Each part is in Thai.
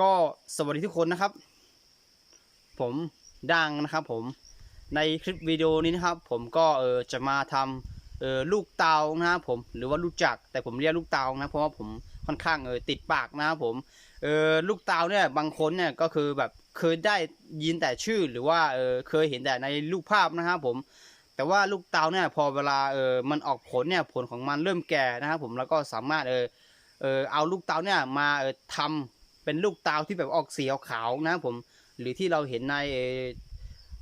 ก็สวัสดีทุกคนนะครับ ผมดังนะครับผมในคลิปวิดีโอนี้นะครับ ผมก็เออจะมาทำเออลูกเตานะครับผมหรือว่าลูกจักแต่ผมเรียกลูกเตานะเพราะว่าผมค่อนข้างเออติดปากนะครับผมเออลูกเตาเนี่ยบางคนเนี่ยก็คือแบบเคยได้ยินแต่ชื่อหรือว่าเออเคยเห็นแต่ในรูปภาพนะครับผมแต่ว่าลูกเตาเนี่ยพอเวลาเออมันออกผลเนี่ยผลของมันเริ่มแก่นะครับผมแล้วก็สามารถเออเออเอาลูกเตาเนี่ยมาเออทำ เป็นลูกเตาที่แบบออกสีขาวๆนะครับผมหรือที่เราเห็นใน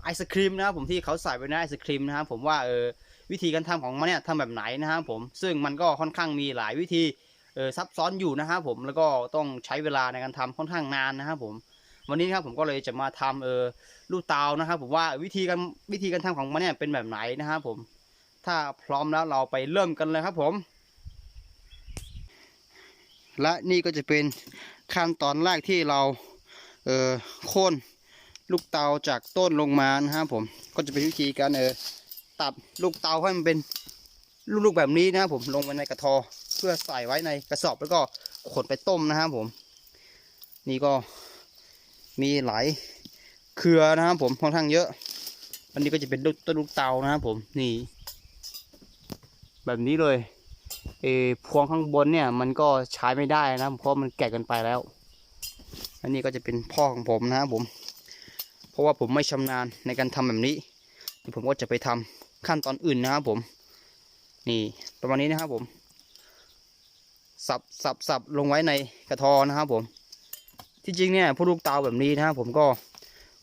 ไอศครีมนะครับผมที่เขาใส่ไว้ในไอศครีมนะครับผมว่าเออวิธีการทำของมันเนี่ยทำแบบไหนนะครับผมซึ่งมันก็ค่อนข้างมีหลายวิธีเออซับซ้อนอยู่นะครับผมแล้วก็ต้องใช้เวลาในการทำค่อนข้างนานนะครับผมวันนี้นะครับผมก็เลยจะมาทำเออลูกเตานะครับผมว่าวิธีการวิธีการทำของมันเนี่ยเป็นแบบไหนนะครับผมถ้าพร้อมแล้วเราไปเริ่มกันเลยครับผม และนี่ก็จะเป็นขั้นตอนแรกที่เราเอ่อโค่นลูกเตาจากต้นลงมานะครับผมก็จะเป็นวิธีการเออตัดลูกเตาให้มันเป็นลูกๆแบบนี้นะครับผมลงไปในกระทอเพื่อใส่ไว้ในกระสอบแล้วก็ขนไปต้มนะครับผม นี่ก็มีหลายเครือนะครับผมค่อนข้างเยอะ อันนี้ก็จะเป็นลูกต้นลูกเตานะครับผมนี่ แบบนี้เลย เอพวงข้างบนเนี่ยมันก็ใช้ไม่ได้นะเพราะมันแก่เกันไปแล้ว อันนี้ก็จะเป็นพ่อของผมนะครับผม เพราะว่าผมไม่ชำนาญในการทำแบบนี้เดี๋ยวผมก็จะไปทำขั้นตอนอื่นนะครับผม นี่ประมาณนี้นะครับผม สับสับสับลงไว้ในกระทอนะครับผม ที่จริงเนี่ยพวกลูกเตาแบบนี้นะครับผมก็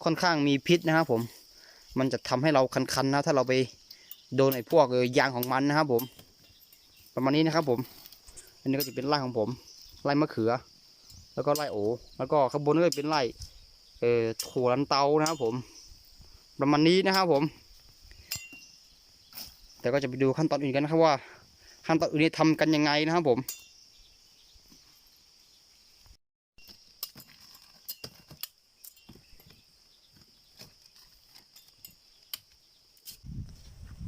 ค่อนข้างมีพิษนะครับผม มันจะทำให้เราคันๆนะถ้าเราไปโดนไอ้พวกยางของมันนะครับผม ประมาณนี้นะครับผม อันนี้ก็จะเป็นไร่ของผม ไร่มะเขือ แล้วก็ไร่โอ แล้วก็ข้างบนก็จะเป็นไร่เอ่อถั่วลันเตานะครับผม ประมาณนี้นะครับผม แต่ก็จะไปดูขั้นตอนอื่นกันนะครับว่า ขั้นตอนอื่นนี้ทำกันยังไงนะครับผม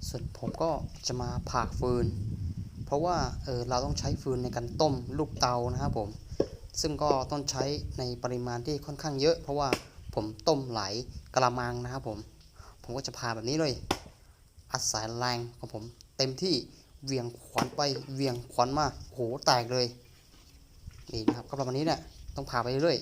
ส่วนผมก็จะมาผ่าฟืน เพราะว่าเออเราต้องใช้ฟืนในการต้มลูกเตานะครับผมซึ่งก็ต้องใช้ในปริมาณที่ค่อนข้างเยอะ เพราะว่าผมต้มหลายกระมังนะครับผม ผมก็จะผ่าแบบนี้เลยอาศัยแรงของผม เต็มที่เวียงขวานไปเวียงขวานมาโอ้โหแตกเลยนี่นะครับก็ประมาณนี้แหละต้องผ่าไปเรื่อย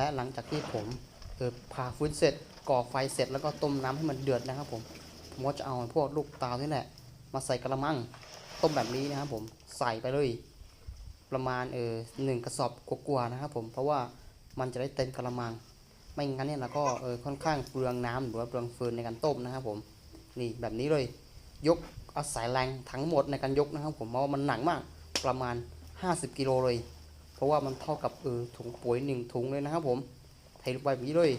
และหลังจากที่ผมเออผ่าฟื้นเสร็จก่อไฟเสร็จแล้วก็ต้มน้ำให้มันเดือดนะครับผมผมก็จะเอาพวกลูกตาลนี่แหละ มาใส่กระมังต้มแบบนี้นะครับผมใส่ไปเลย ประมาณเออหนึ่งกระสอบกว่าๆนะครับผมเพราะว่ามันจะได้เต็มกระมัง ไม่งั้นเนี่ยเราก็เออค่อนข้างเปลืองน้ำหรือว่าเปลืองฟืนในการต้มนะครับผมนี่แบบนี้เลย ยกอาศัยแรงทั้งหมดในการยกนะครับผมเพราะว่ามันหนักมากประมาณ 50 กิโลเลย ราะว่ามันเท่ากับเออถุงปุ๋ยหนึ่งถุงเลยนะครับผมเทลงไปแบบนี้เลย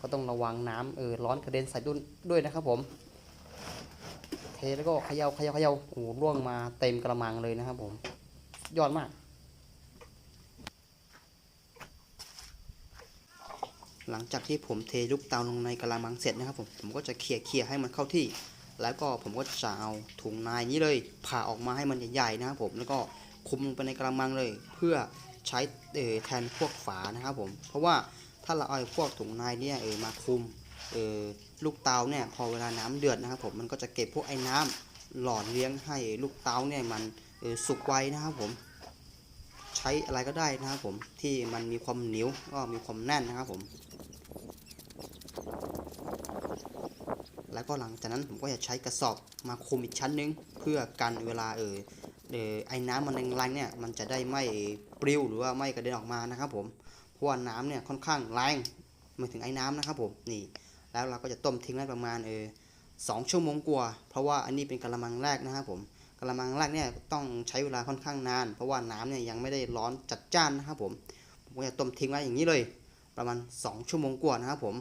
ก็ต้องระวังน้ำเออร้อนกระเด็นใส่ด้วยด้วยนะครับผมเทแล้วก็เขย่าเขย่าเขย่าโอ้โหร่วงมาเต็มกระมังเลยนะครับผมยอดมาก หลังจากที่ผมเทลูกเตาลงในกระมังเสร็จนะครับผมผมก็จะเขี่ยเขี่ยให้มันเข้าที่ แล้วก็ผมก็จะเอาถุงนายนี้เลยผ่าออกมาให้มันใหญ่ๆนะครับผมแล้วก็คุมลงไปในกระมังเลย เพื่อ ใช้เออแทนพวกฝานะครับผมเพราะว่าถ้าเราเอาพวกถุงนายเนี่ยเออมาคลุมเออลูกเตาเนี่ยพอเวลาน้ำเดือดนะครับผมมันก็จะเก็บพวกไอ้น้ำหล่อเลี้ยงให้ลูกเตาเนี่ยมันเออสุกไวนะครับผมใช้อะไรก็ได้นะครับผมที่มันมีความเหนียวก็มีความแน่นนะครับผม แล้วก็หลังจากนั้นผมก็จะใช้กระสอบมาคลุมอีกชั้นหนึง เพื่อกันเวลาเออเออไอ้น้ำมันแรงๆเนี่ยมันจะได้ไม่ ลิวหรือว่าไม่กระเด็นออกมานะครับผมเพราะว่าน้ำเนี่ยค่อนข้างแรงไมาถึงไอ้น้ำนะครับผมนี่แล้วเราก็จะต้มทิ้งไว้ประมาณเออสองชั่วโมงกว่าเพราะว่าอันนี้เป็นกะละมังแรกนะครับผมกะละมังแรกเนี่ยต้องใช้เวลาค่อนข้างนาน เพราะว่าน้ำเนี่ยยังไม่ได้ร้อนจัดจ้านนะครับผมผมก็จะต้มทิ้งไว้อย่างนี้เลย ประมาณ 2 ชั่วโมงกว่านะครับผม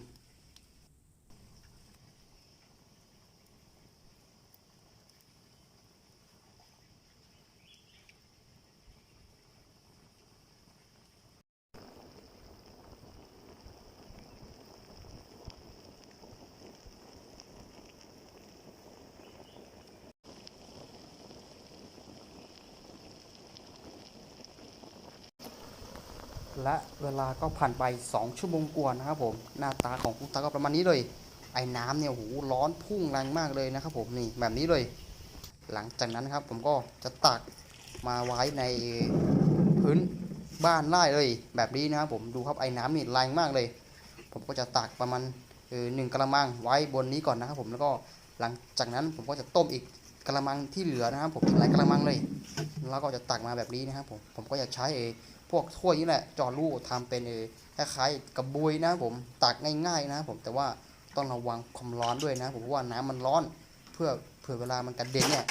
และเวลาก็ผ่านไป 2 ชั่วโมงกว่านะครับผมหน้าตาของคุณตาก็ประมาณนี้เลย ไอ้น้ำเนี่ยโหร้อนพุ่งแรงมากเลยนะครับผมนี่แบบนี้เลย หลังจากนั้นครับผมก็จะตักมาไว้ในพื้นบ้านได้เลยแบบนี้นะครับผมดูครับไอ้น้ำนี่แรงมากเลย ผมก็จะตักประมาณหนึ่งกระมังไว้บนนี้ก่อนนะครับผมแล้วก็หลังจากนั้นผมก็จะต้มอีกกระมังที่เหลือนะครับผมหลายกระมังเลย แล้วก็จะตักมาแบบนี้นะครับผมผมก็จะใช้เอ พวกถ้วยนี่แหละจอรูทำเป็นคล้ายๆกระบุยนะผมตักง่ายๆนะผมแต่ว่าต้องระวังความร้อนด้วยนะผมเพราะว่าน้ำมันร้อน เพื่อเผื่อเวลามันกระเด็นเนี่ย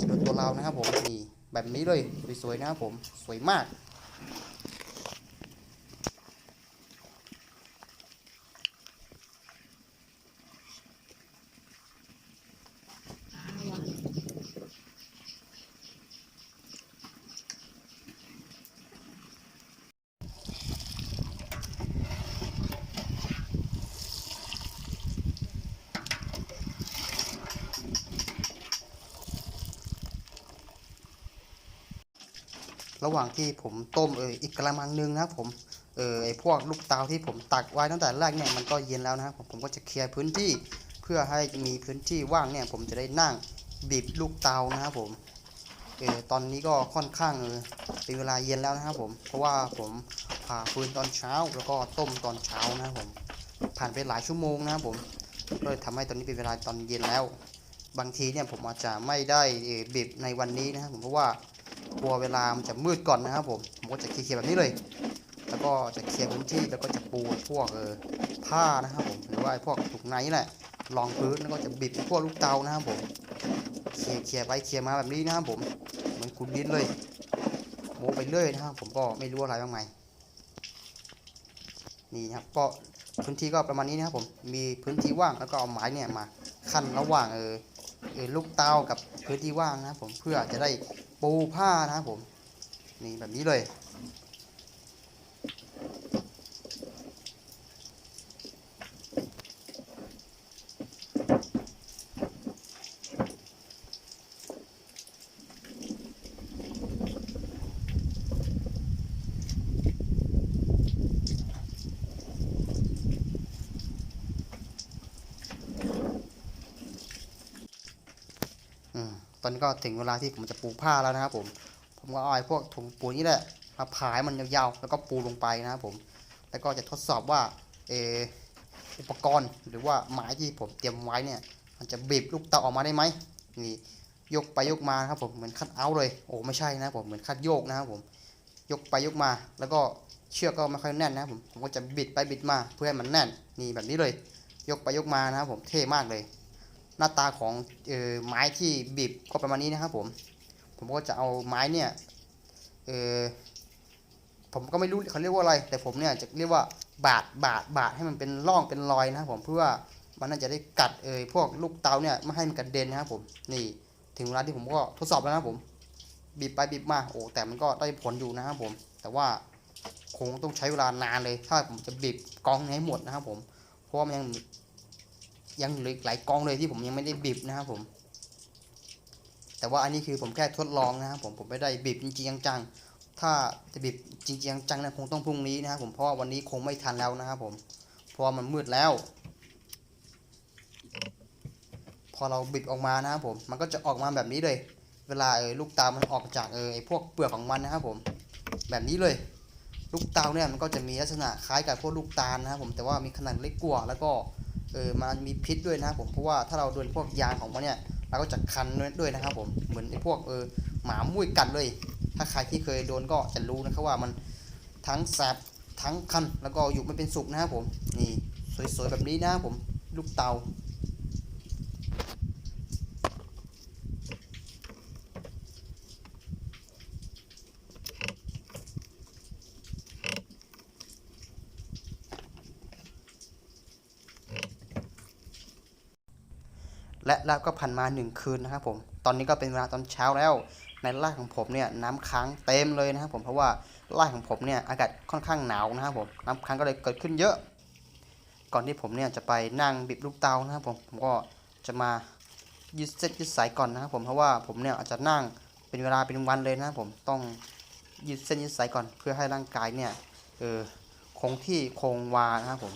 จะโดนตัวเรานะครับผมนี่แบบนี้เลยสวยๆนะครับผมสวยมาก ระหว่างที่ผมต้มเอออีกกระมังหนึงนะครับผมเออไอพวกลูกเตาที่ผมตักไว้ตั้งแต่แรกเนี่ยมันก็เย็นแล้วนะครับผมผมก็จะเคลียร์พื้นที่เพื่อให้มีพื้นที่ว่างเนี่ย ผมจะได้นั่งบีบลูกเตานะครับผมเออตอนนี้ก็ค่อนข้างเออเป็นเวลาเย็นแล้วนะครับผมเพราะว่าผมผ่าฟืนตอนเช้าแล้วก็ต้มตอนเช้านะครับผม ผ่านไปหลายชั่วโมงนะครับผมก็เลยทำให้ตอนนี้เป็นเวลาตอนเย็นแล้ว บางทีเนี่ยผมอาจจะไม่ได้เออบีบในวันนี้นะครับผมเพราะว่า กลัวเวลามันจะมืดก่อนนะครับผมผมก็จะเคลียร์แบบนี้เลย แล้วก็จะเคลียร์พื้นที่แล้วก็จะปูพวกเออผ้านะครับผมหรือว่าพวกถุงในนี่แหละรองพื้นแล้วก็จะบิดพวกลูกเตานะครับผมเคลียร์เคลียร์ไปเคลียร์มาแบบนี้นะครับผมเหมือนขุดดินเลยโมไปเรื่อยนะครับผมก็ไม่รู้อะไรบ้างไหมนี่นะครับก็พื้นที่ก็ประมาณนี้นะครับผมมีพื้นที่ว่างแล้วก็เอาไม้เนี่ยมา ขั้นระหว่างเออลูกเตากับพื้นที่ว่างนะครับผมเพื่อจะได้ ปูผ้านะครับผม นี่แบบนี้เลย อืมตอนนี้ก็ถึงเวลาที่ผมจะปูผ้าแล้วนะครับผม ผมก็เอาไอ้พวกถุงปูนี่แหละมาผายมันยาวๆ แล้วก็ปูลงไปนะครับผม แล้วก็จะทดสอบว่าเอออุปกรณ์หรือว่าไม้ที่ผมเตรียมไว้เนี่ย มันจะบีบลูกเตาออกมาได้ไหมนี่ยกไปยกมาครับผมเหมือนคัดเอาเลย โอ้ไม่ใช่นะผมเหมือนคัดโยกนะครับผม ยกไปยกมา แล้วก็เชือกก็ไม่ค่อยแน่นนะครับผมผมก็จะบิดไปบิดมาเพื่อให้มันแน่นนี่แบบนี้เลย ยกไปยกมานะครับผมเท่มากเลย หน้าตาของออไม้ที่บีบก็ประมาณนี้นะครับผมผมก็จะเอาไม้เนี่ยเออผมก็ไม่รู้เขาเรียกว่าอะไร แต่ผมเนี่ยจะเรียกว่าบาดบาดบาดให้มันเป็นร่องเป็นรอยนะครับผมเพื่อมันน่าจะได้กัดเออพวกลูกเตาเนี่ยไม่ให้มันกระเด็นนะครับผมนี่ถึงเวลาที่ผมก็ทดสอบแล้วนะครับผมบีบไปบีบมาโอ้แต่มันก็ได้ผลอยู่นะครับผม แต่ว่าคงต้องใช้เวลานานเลย ถ้าผมจะบีบกองให้หมดนะครับผมเพราะว่ามันยัง ยังเหลือหลายกองเลยที่ผมยังไม่ได้บีบนะครับผม แต่ว่าอันนี้คือผมแค่ทดลองนะครับผมผมไม่ได้บีบจริงจังๆถ้าจะบีบจริงจังๆเนะคงต้องพรุ่งนี้นะครับผมเพราะว่าวันนี้คงไม่ทันแล้วนะครับผมเพราะมันมืดแล้ว พอเราบิดออกมานะครับผมมันก็จะออกมาแบบนี้เลย เวลาเออลูกตาลมันออกจากเออไอพวกเปลือกของมันนะครับผม แบบนี้เลย ลูกตาเนี่ยมันก็จะมีลักษณะคล้ายกับพวกลูกตาลนะครับผมแต่ว่ามีขนาดเล็กกว่าแล้วก็ ออมันมีพิษด้วยนะครับผมเพราะว่าถ้าเราโดนพวกยางของมันเนี่ยเราก็จะคันด้วยนะครับผมเหมือนไอ้พวกเออหมามุ้ยกัดเลย ถ้าใครที่เคยโดนก็จะรู้นะครับว่ามันทั้งแสบทั้งคันแล้วก็อยู่ไม่เป็นสุขนะครับผมนี่สวยๆแบบนี้นะครับผมลูกเตา และล้วก็ผ่านมาหนึ่งคืนนะครับผม ตอนนี้ก็เป็นเวลาตอนเช้าแล้ว ในไร่ของผมเนี่ยน้ำค้างเต็มเลยนะครับผม เพราะว่าไร่ของผมเนี่ยอากาศค่อนข้างหนาวนะครับผม น้ำค้างก็เลยเกิดขึ้นเยอะ ก่อนที่ผมเนี่ยจะไปนั่งบิบลูกเตานะครับผม ผมก็จะมายืดเส้นยืดสายก่อนนะครับผม เพราะว่าผมเนี่ยอาจจะนั่งเป็นเวลาเป็นวันเลยนะครับผม ต้องยืดเส้นยืดสายก่อน เพื่อให้ร่างกายเนี่ยเออคงที่คงวานะครับผม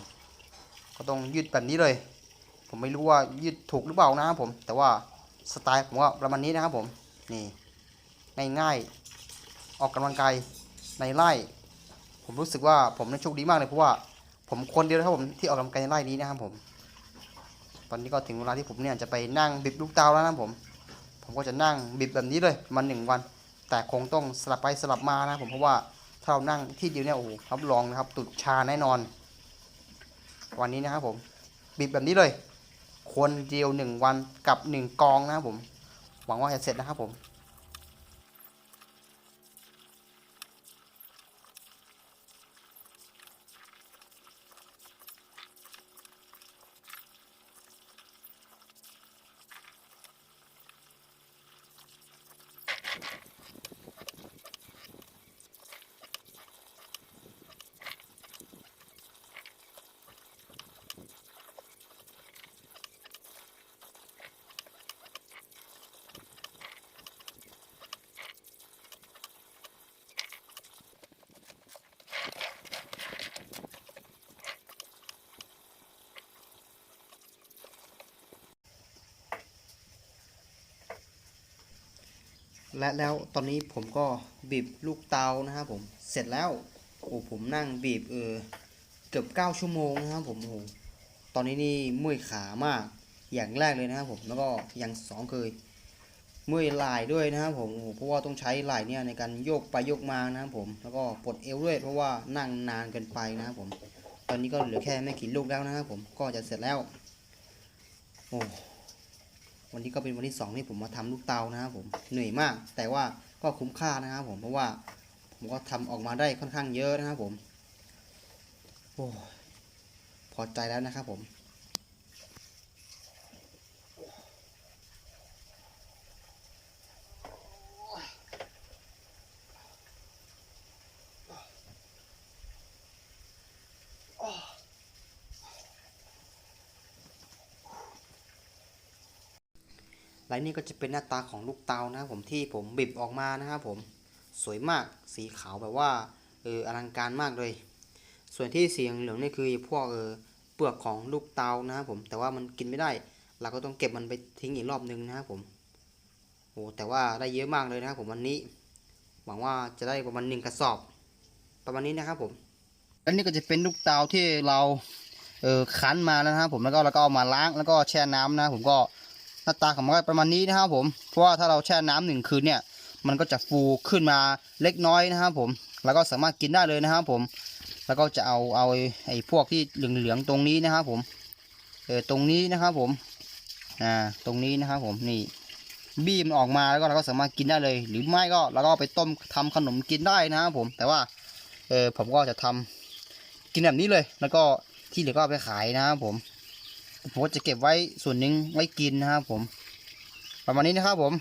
ก็ต้องยืดแบบนี้เลย ผมไม่รู้ว่ายืดถูกหรือเปล่านะครับผม แต่ว่าสไตล์ผมว่าประมาณนี้นะครับผมนี่ง่ายๆออกกำลังกายในไร่ผมรู้สึกว่าผมเนี่ยโชคดีมากเลยเพราะว่าผมคนเดียวนะครับผมที่ออกกำลังกายในไร่นี้นะครับผม ตอนนี้ก็ถึงเวลาที่ผมเนี่ยจะไปนั่งบิบลูกเตาแล้วนะผม ผมก็จะนั่งบิบแบบนี้เลยมันหนึ่งวัน แต่คงต้องสลับไปสลับมานะครับผมเพราะว่าถ้าเรานั่งที่เดียวเนี่ยโอ้โหรับรองนะครับตุดชาแน่นอน วันนี้นะครับผมบิบแบบนี้เลย คนเดียวหนึ่งวันกับหนึ่งกองนะครับผม หวังว่าจะเสร็จนะครับผม และแล้วตอนนี้ผมก็บีบลูกเตานะครับผมเสร็จแล้วโอ้ผมนั่งบีบเออเกือบ 9 ชั่วโมงนะครับผมโอ้ตอนนี้นี่เมื่อยขามากอย่างแรกเลยนะครับผมแล้วก็อย่างสองเคยเมื่อยไหล่ด้วยนะครับผมเพราะว่าต้องใช้ไหล่เนี่ยในการโยกไปโยกมานะครับผมแล้วก็ปวดเอวด้วยเพราะว่านั่งนานเกินไปนะครับผม ตอนนี้ก็เหลือแค่ไม่กี่ลูกแล้วนะครับผมก็จะเสร็จแล้วโอ้ วันนี้ก็เป็นวันที่สองที่ผมมาทำลูกเตานะครับผมเหนื่อยมาก แต่ว่าก็คุ้มค่านะครับผมเพราะว่าผมก็ทำออกมาได้ค่อนข้างเยอะนะครับผมโอ้พอใจแล้วนะครับผม และนี่ก็จะเป็นหน้าตาของลูกเตานะครับผมที่ผมบิบออกมานะครับผมสวยมากสีขาวแบบว่าเอออลังการมากเลย ส่วนที่สีเหลืองนี่คือพวกเออเปลือกของลูกเตานะครับผมแต่ว่ามันกินไม่ได้ เราก็ต้องเก็บมันไปทิ้งอีกรอบนึงนะครับผมโอ้แต่ว่าได้เยอะมากเลยนะครับผมวันนี้ หวังว่าจะได้ประมาณหนึ่งกระสอบ ประมาณนี้นะครับผมอันนี้ก็จะเป็นลูกเตาที่เราเออคั้นมาแล้วนะครับผมแล้วก็เราก็เอามาล้างแล้วก็แช่น้ำนะผมก็ หน้าตาของมันก็ประมาณนี้นะครับผม เพราะว่าถ้าเราแช่น้ำหนึ่งคืนเนี่ย มันก็จะฟูขึ้นมาเล็กน้อยนะครับผม แล้วก็สามารถกินได้เลยนะครับผม แล้วก็จะเอาเอาไอ้พวกที่เหลืองๆตรงนี้นะครับผม เออตรงนี้นะครับผม อ่า ตรงนี้นะครับผมนี่บี้มันออกมาแล้วก็เราก็สามารถกินได้เลย หรือไม่ก็เราก็ไปต้มทำขนมกินได้นะครับผม แต่ว่า เออผมก็จะทำกินแบบนี้เลย แล้วก็ที่เหลือก็เอาไปขายนะครับผม ผมจะเก็บไว้ส่วนหนึ่งไว้กินนะครับผม ประมาณนี้นะครับผม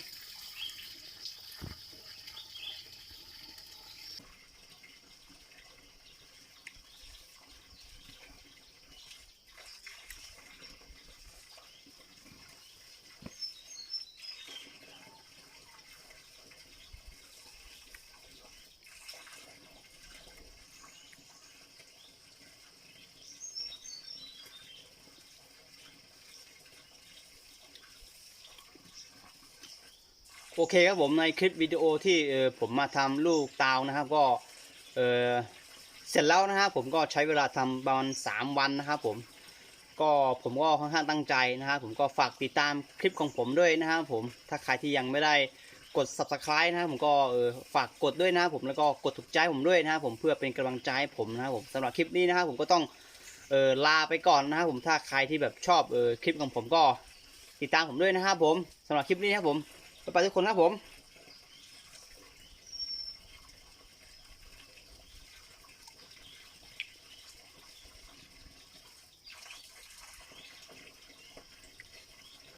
โอเคครับผมในคลิปวิดีโอที่ผมมาทำลูกเตานะครับก็เออเสร็จแล้วนะครับผมก็ใช้เวลาทำประมาณสามวันนะครับผมก็ผมก็ค่อนข้างตั้งใจนะครับผมก็ฝากติดตามคลิปของผมด้วยนะครับผมถ้าใครที่ยังไม่ได้กด subscribe นะครับผมก็เออฝากกดด้วยนะครับผมแล้วก็กดถูกใจผมด้วยนะครับผมเพื่อเป็นกำลังใจให้ผมนะครับผมสำหรับคลิปนี้นะครับผมก็ต้องเออลาไปก่อนนะครับผมถ้าใครที่แบบชอบเออคลิปของผมก็ติดตามผมด้วยนะครับผมสำหรับคลิปนี้นะครับผม ไปทุกคนครับผม